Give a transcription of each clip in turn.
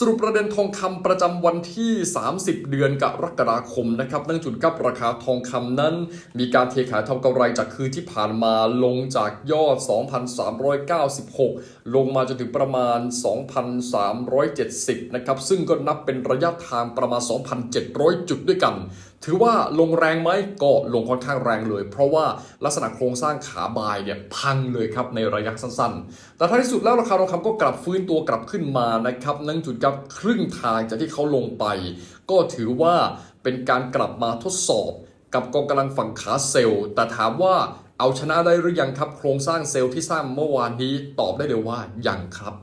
สรุปประเด็นทองคำประจำวันที่ 30 เดือนกรกฎาคมนะครับเนื่องจุดกับราคาทองคำนั้น มีการเทขายทำกำไรจากคืนที่ผ่านมาลงจากยอด 2,396 ลงมาจนถึงประมาณ 2,370 นะครับ ซึ่งก็นับเป็นระยะทางประมาณ 2,700 จุดด้วยกัน ถือว่าลงแรงไหมก็ลงค่อนข้างแรงเลย เพราะว่าลักษณะโครงสร้างขาบายเนี่ยพังเลยครับในระยะสั้นๆ แต่ท้ายที่สุดแล้วราคาทองคำก็กลับฟื้นตัวกลับขึ้นมานะครับนั่งจุดกับครึ่งทางจากที่เขาลงไป ก็ถือว่าเป็นการกลับมาทดสอบกับกองกำลังฝั่งขาเซลล์ แต่ถามว่าเอาชนะได้หรือยังครับโครงสร้างเซลล์ที่สร้างเมื่อวานนี้ตอบได้เลยว่ายังครับ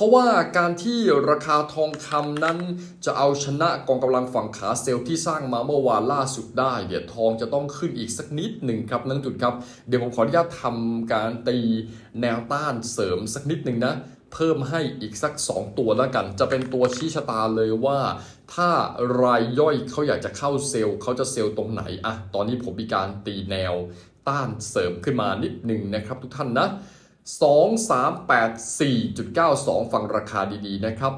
ราะว่าการที่ราคาทองคำนั้นจะเอาชนะกองกำลังฝั่งขาเซลล์ที่สร้างมาเมื่อวานล่าสุดได้เนี่ยทองจะต้องขึ้นอีกสักนิดหนึ่งครับนั่นจุดครับ เดี๋ยวผมขออนุญาตทำการตีแนวต้านเสริมสักนิดหนึ่งนะเพิ่มให้อีกสัก 2 ตัวแล้วกัน จะเป็นตัวชี้ชะตาเลยว่า ถ้ารายย่อยเขาอยากจะเข้าเซลล์เขาจะเซลล์ตรงไหนอะตอนนี้ผมมีการตีแนวต้านเสริมขึ้นมานิดหนึ่งนะครับทุกท่านนะ 2384.92 ฟังราคาดีๆ นะครับ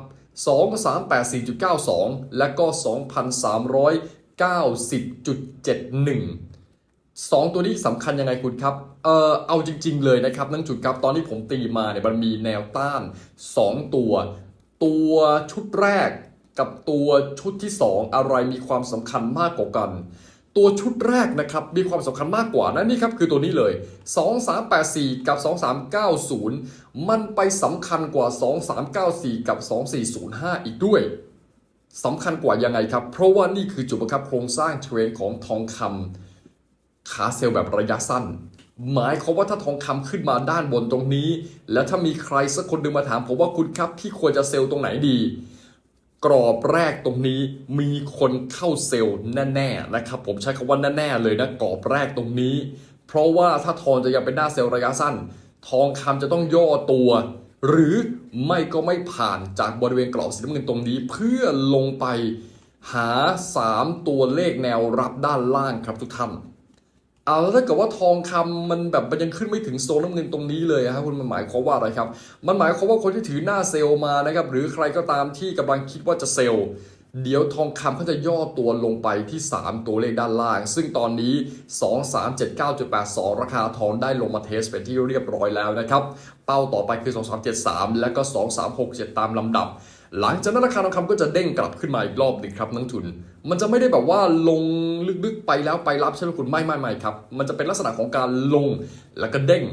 2384.92 และก็ 2,390.71สองตัวนี้สำคัญยังไงคุณครับ เออเอาจริง ๆ เลยนะครับนั่งจุดครับ ตอนที่ผมตีมาเนี่ยมันมีแนวต้าน 2 ตัว ตัวชุดแรกกับตัวชุดที่ 2 อะไรมีความสำคัญมากกว่ากัน ตัวชุดแรกนะครับมีความสำคัญมากกว่านะนี่ครับคือตัวนี้เลย 2384 กับ 2390 มันไปสำคัญกว่า 2394 กับ 2405 อีกด้วยสำคัญกว่ายังไงครับ เพราะว่านี่คือจุดประคับโครงสร้างเทรนของทองคำขาเซลล์แบบระยะสั้น หมายความว่าถ้าทองคำขึ้นมาด้านบนตรงนี้ แล้วถ้ามีใครสักคนหนึ่งมาถามผมว่าคุณครับพี่ควรจะเซลล์ตรงไหนดี กรอบแรกตรงนี้มีคนเข้าเซลล์แน่ๆนะครับ ผมใช้คำว่าแน่ๆเลยนะกรอบแรกตรงนี้ เพราะว่าถ้าทองจะยังเป็นหน้าเซลล์ระยะสั้น ทองคำจะต้องย่อตัว หรือไม่ก็ไม่ผ่านจากบริเวณกรอบสีน้ำเงินตรงนี้ เพื่อลงไปหา 3 ตัวเลขแนวรับด้านล่างครับทุกท่าน เอาแล้วถ้าเกิดว่าทองคำมันแบบมันยังขึ้นไม่ถึงโซนน้ำเงินตรงนี้เลยครับคุณมันหมายความว่าอะไรครับ มันหมายความว่าคนที่ถือหน้าเซลล์มานะครับหรือใครก็ตามที่กำลังคิดว่าจะเซลล์เดี๋ยวทองคำเขาจะย่อตัวลงไปที่ 3 ตัวเลขด้านล่าง ซึ่งตอนนี้ 2379.82 ราคาทองได้ลงมาเทสเป็นที่เรียบร้อยแล้วนะครับ เป้าต่อไปคือ 2373 และก็ 2367 ตามลำดับ หลังจากนั้นราคาทองคำก็จะเด้งกลับขึ้นมาอีกรอบหนึ่งครับนักทุน มันจะไม่ได้แบบว่าลงลึกๆไปแล้วไปรับใช่ไหมคุณไม่ไม่ไม่ครับ มันจะเป็นลักษณะของการลงแล้วก็เด้ง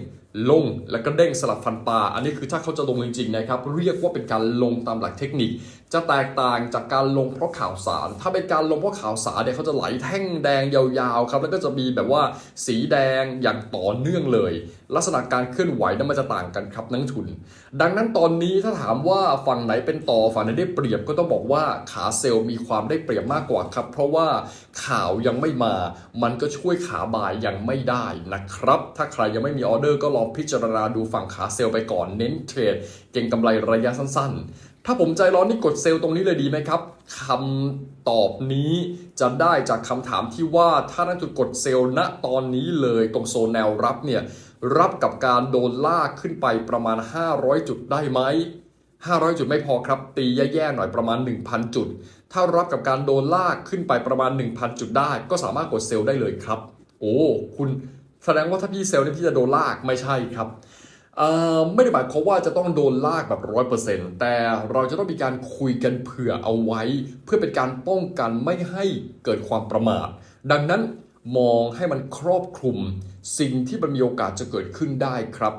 ลงแล้วก็เด้งสลับฟันปลา อันนี้คือถ้าเขาจะลงจริงๆนะครับ เรียกว่าเป็นการลงตามหลักเทคนิค จะแตกต่างจากการลงเพราะข่าวสาร ถ้าเป็นการลงเพราะข่าวสารเนี่ยเขาจะไหลแท่งแดงยาวๆครับ แล้วก็จะมีแบบว่าสีแดงอย่างต่อเนื่องเลย ลักษณะการเคลื่อนไหวนั้นมันจะต่างกันครับนักทุน ดังนั้นตอนนี้ถ้าถามว่าฝั่งไหนเป็นต่อฝั่งไหนได้เปรียบก็ต้องบอกว่าขาเซลล์มีความได้เปรียบมากกว่าครับ เพราะว่าข่าวยังไม่มา มันก็ช่วยขาบ่ายยังไม่ได้นะครับ ถ้าใครยังไม่มีออเดอร์ก็ลองพิจารณาดูฝั่งขาเซลล์ไปก่อนเน้นเทรดเก็งกำไรระยะสั้นๆ ถ้าผมใจร้อนนี่กดเซลล์ตรงนี้เลยดีไหมครับคำตอบนี้จะได้จากคำถามที่ว่าถ้านักจุดกดเซลล์ณตอนนี้เลยตรงโซนแนวรับเนี่ยรับกับการโดนลากขึ้นไปประมาณ 500 จุดได้ไหม500 จุดไม่พอครับ ตีแย่ๆหน่อยประมาณ 1,000 จุด ถ้ารับกับการโดนลากขึ้นไปประมาณ 1,000 จุดได้ ก็สามารถกดเซลล์ได้เลยครับ โอ้ คุณแสดงว่าถ้าพี่เซลล์เนี่ยพี่จะโดนลากไม่ใช่ครับ ไม่ได้หมายความว่าจะต้องโดนลากแบบร้อยเปอร์เซ็นต์แต่เราจะต้องมีการคุยกันเผื่อเอาไว้ เพื่อเป็นการป้องกันไม่ให้เกิดความประมาท ดังนั้นมองให้มันครอบคลุม สิ่งที่มันมีโอกาสจะเกิดขึ้นได้ครับ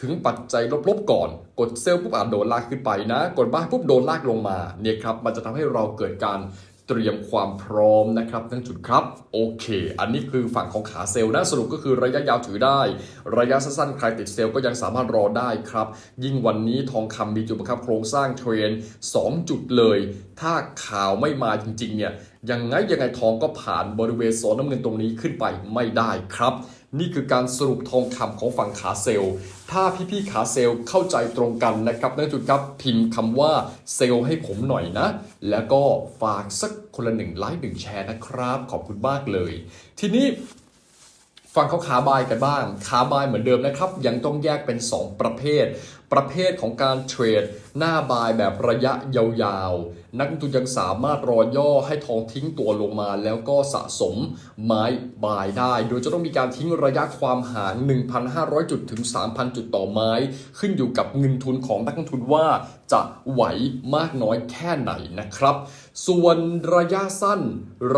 ถึงปัจจัยลบๆก่อน กดเซลล์ปุ๊บอานโดนลากขึ้นไปนะ กดบ้ายปุ๊บโดนลากลงมาเนี่ยครับมันจะทำให้เราเกิดการ เตรียมความพร้อมนะครับทั้งจุดครับ โอเค อันนี้คือฝั่งของขาเซลล์นะสรุปก็คือระยะยาวถือได้ ระยะสั้นๆใครติดเซลล์ก็ยังสามารถรอได้ครับ ยิ่งวันนี้ทองคำมีจุดประคับโครงสร้างเทรน 2 จุดเลย ถ้าข่าวไม่มาจริงๆเนี่ยยังไงยังไงทองก็ผ่านบริเวณโซนน้ำเงินตรงนี้ขึ้นไปไม่ได้ครับ นี่คือการสรุปทองคำของฝั่งขาเซลล์ ถ้าพี่ๆขาเซลล์เข้าใจตรงกันนะครับนั่นจุดครับพิมพ์คำว่าเซลล์ให้ผมหน่อยนะ แล้วก็ฝากสักคนละหนึ่งไลค์หนึ่งแชร์นะครับ ขอบคุณมากเลย ทีนี้ฝั่งเขาขาบายกันบ้าง ขาบายเหมือนเดิมนะครับ ยังต้องแยกเป็น 2 ประเภทประเภทของการเทรดหน้าบายแบบระยะยาวๆ นักลงทุนยังสามารถรอย่อให้ทองทิ้งตัวลงมาแล้วก็สะสมไม้บายได้ โดยจะต้องมีการทิ้งระยะความห่าง 1,500 จุดถึง 3,000 จุดต่อไม้ ขึ้นอยู่กับเงินทุนของนักลงทุนว่าจะไหวมากน้อยแค่ไหนนะครับ ส่วนระยะสั้น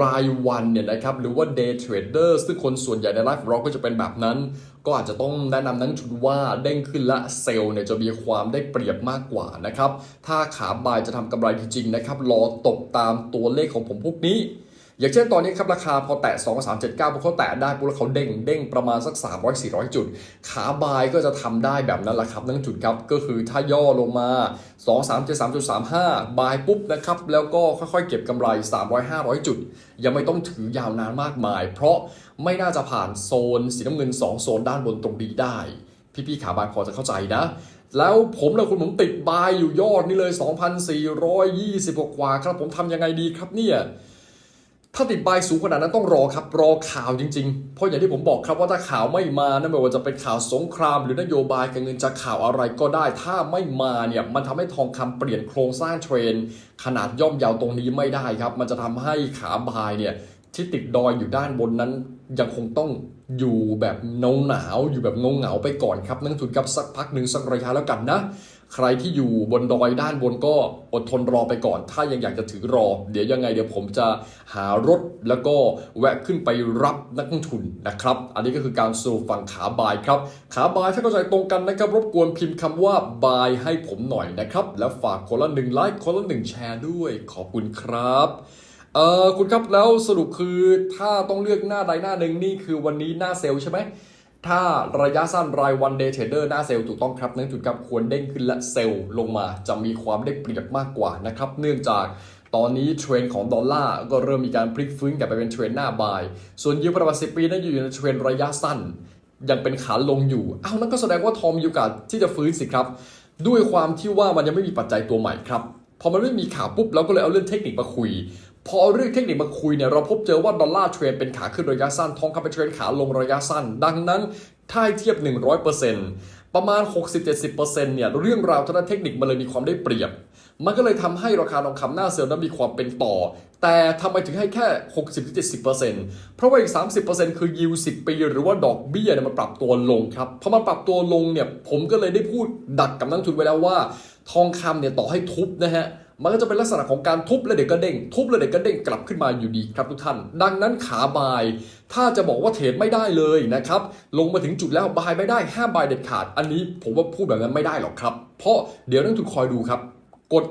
รายวันเนี่ยนะครับหรือว่า day trader ซึ่งคนส่วนใหญ่ในไลฟ์ของเราก็จะเป็นแบบนั้น ก็อาจจะต้องแนะนำนักลงทุนว่าเด้งขึ้นและเซลล์เนี่ยจะมีความได้เปรียบมากกว่านะครับ ถ้าขาบายจะทำกำไรจริงๆนะครับรอตกตามตัวเลขของผมพวกนี้ อย่างเช่นตอนนี้ครับราคาพอแตะ 2 3 7 9พอเขาแตะได้ปุ๊บแล้วเขาเด้งเด้งประมาณสัก 300 400 จุด ขาบายก็จะทำได้แบบนั้นแหละครับนั่นจุดครับก็คือถ้าย่อลงมา 2 3 7 3 3 5 บายปุ๊บนะครับแล้วก็ค่อยๆ เก็บกำไร 300 500 จุด ยังไม่ต้องถือยาวนานมากมาย เพราะไม่น่าจะผ่านโซนสีน้ำเงิน 2 โซนด้านบนตรงนี้ได้ พี่ๆขาบายพอจะเข้าใจนะแล้วผมและคุณผมติดบายอยู่ยอดนี่เลย 2,420กว่าครับผมทำยังไงดีครับเนี่ย ถ้าติดบายสูงขนาดนั้นต้องรอครับ รอข่าวจริง ๆ เพราะอย่างที่ผมบอกครับว่าถ้าข่าวไม่มานะไม่ว่าจะเป็นข่าวสงคราม หรือนโยบายการเงินจะข่าวอะไรก็ได้ ถ้าไม่มาเนี่ยมันทำให้ทองคำเปลี่ยนโครงสร้างเทรน ขนาดย่อมยาวตรงนี้ไม่ได้ครับ มันจะทำให้ขาบายเนี่ยที่ติดดอยอยู่ด้านบนนั้น ยังคงต้องอยู่แบบหนาวหนาวอยู่แบบเงาเงาไปก่อนครับนักลงทุนครับสักพักหนึ่งสักระยะแล้วกันนะ ใครที่อยู่บนดอยด้านบนก็อดทนรอไปก่อน ถ้ายังอยากจะถือรอ เดี๋ยวยังไงเดี๋ยวผมจะหารถแล้วก็แวะขึ้นไปรับนักลงทุนนะครับ อันนี้ก็คือการสรุปฝั่งขาบายครับ ขาบายถ้าเข้าใจตรงกันนะครับ รบกวนพิมพ์คำว่าบายให้ผมหน่อยนะครับ แล้วฝากคนละหนึ่งไลค์คนละหนึ่งแชร์ด้วย ขอบคุณครับเออคุณครับแล้วสรุปคือถ้าต้องเลือกหน้าใดหน้าหนึ่งนี่คือวันนี้หน้าเซลใช่ไหม ถ้าระยะสั้นรายวันเดย์เทรดเดอร์หน้าเซลล์ถูกต้องครับนั่นจุดครับควรเด้งขึ้นและเซลล์ลงมาจะมีความได้เปรียบมากกว่านะครับ เนื่องจากตอนนี้เทรนของดอลลาร์ก็เริ่มมีการพลิกฟื้นกลับไปเป็นเทรนหน้าบาย ส่วนยิวประวัติ10ปีนั้นอยู่ในเทรนระยะสั้น ยังเป็นขาลงอยู่อ้าวนั่นก็แสดงว่าทองมีโอกาสที่จะฟื้นสิครับ ด้วยความที่ว่ามันยังไม่มีปัจจัยตัวใหม่ครับพอมันไม่มีข่าวปุ๊บเราก็เลยเอาเรื่องเทคนิคมาคุย พอเรื่องเทคนิคมาคุยเนี่ยเราพบเจอว่าดอลลาร์เทรนเป็นขาขึ้นระยะสั้นทองคำเป็นเทรนขาลงระยะสั้น ดังนั้นถ้าเทียบ 100%ประมาณ 60-70%เนี่ยเรื่องราวทางด้านเทคนิคมันเลยมีความได้เปรียบ มันก็เลยทำให้ราคาทองคำหน้าเซลล์นั้นมีความเป็นต่อ แต่ทำไมถึงให้แค่ 60-70%เพราะว่าอีก 30%คือยิว10 ปี หรือว่าดอกเบี้ยเนี่ยมันปรับตัวลงครับพอมันปรับตัวลงเนี่ยผมก็เลยได้พูดดักกับนักลงทุนไว้แล้วว่า ทองคำเนี่ยต่อให้ทุบนะฮะ มันก็จะเป็นลักษณะของการทุบแล้วเดี๋ยวก็เด้ง ทุบแล้วเดี๋ยวก็เด้งกลับขึ้นมาอยู่ดีครับทุกท่าน ดังนั้นขาบาย ถ้าจะบอกว่าเทรดไม่ได้เลยนะครับ ลงมาถึงจุดแล้วบายไม่ได้ห้ามบายเด็ดขาด อันนี้ผมว่าพูดแบบนั้นไม่ได้หรอกครับ เพราะเดี๋ยวนักลงทุนคอยดูครับ กด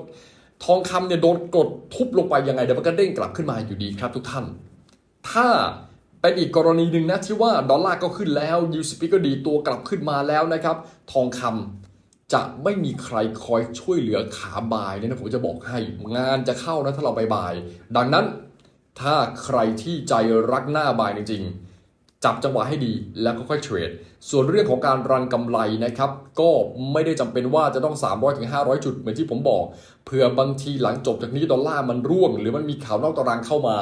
ทองคำเนี่ยโดนกดทุบลงไปยังไงเดี๋ยวมันก็เด้งกลับขึ้นมาอยู่ดีครับทุกท่าน ถ้าเป็นอีกกรณีหนึ่งนะที่ว่าดอลลาร์ก็ขึ้นแล้วยูสปีก็ดีตัวกลับขึ้นมาแล้วนะครับ ทองคำ จะไม่มีใครคอยช่วยเหลือขาบายเนี่ยนะผมจะบอกให้งานจะเข้านะถ้าเราไปบาย ดังนั้นถ้าใครที่ใจรักหน้าบายจริงๆ จับจังหวะให้ดีแล้วก็ค่อยเทรด ส่วนเรื่องของการรันกำไรนะครับ ก็ไม่ได้จำเป็นว่าจะต้อง 300ถึง500 จุดเหมือนที่ผมบอกเผื่อบางทีหลังจบจากนี้ดอลลาร์มันร่วง หรือมันมีข่าวนอกตารางเข้ามา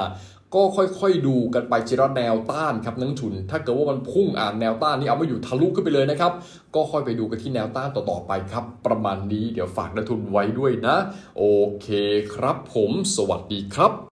ก็ค่อยๆดูกันไปจิระแนวต้านครับนักลงทุน ถ้าเกิดว่ามันพุ่งอ่านแนวต้านนี้เอาไม่อยู่ทะลุขึ้นไปเลยนะครับ ก็ค่อยไปดูกันที่แนวต้านต่อๆไปครับ ประมาณนี้เดี๋ยวฝากนักทุนไว้ด้วยนะ โอเคครับผม สวัสดีครับ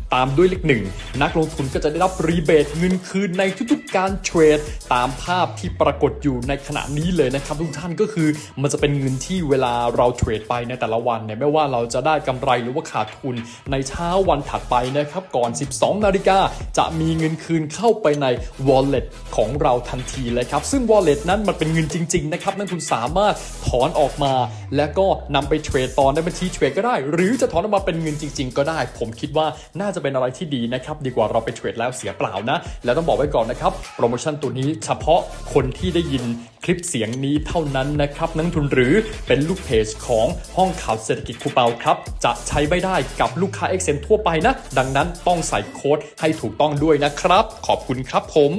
ตามด้วยเลขหนึ่งนักลงทุนก็จะได้รับรีเบทเงินคืนในทุกๆการเทรด ตามภาพที่ปรากฏอยู่ในขณะนี้เลยนะครับทุกท่านก็คือมันจะเป็นเงินที่เวลาเราเทรดไปในแต่ละวันเนี่ยไม่ว่าเราจะได้กำไรหรือว่าขาดทุนในเช้าวันถัดไปนะครับก่อน 12 นาฬิกาจะมีเงินคืนเข้าไปใน wallet ของเราทันทีเลยครับซึ่ง wallet นั้นมันเป็นเงินจริงๆนะครับนักลงทุนสามารถถอนออกมา แล้วก็นำไปเทรดต่อในบัญชีเทรดก็ได้ หรือจะถอนออกมาเป็นเงินจริง ๆ ก็ได้ ผมคิดว่าน่าจะจะเป็นอะไรที่ดีนะครับดีกว่าเราไปเทรดแล้วเสียเปล่านะ แล้วต้องบอกไว้ก่อนนะครับโปรโมชั่นตัวนี้เฉพาะคนที่ได้ยินคลิปเสียงนี้เท่านั้นนะครับนักทุนหรือเป็นลูกเพจของห้องข่าวเศรษฐกิจคูเปาครับ จะใช้ไม่ได้กับลูกค้า XM ทั่วไปนะ ดังนั้นต้องใส่โค้ดให้ถูกต้องด้วยนะครับ ขอบคุณครับผม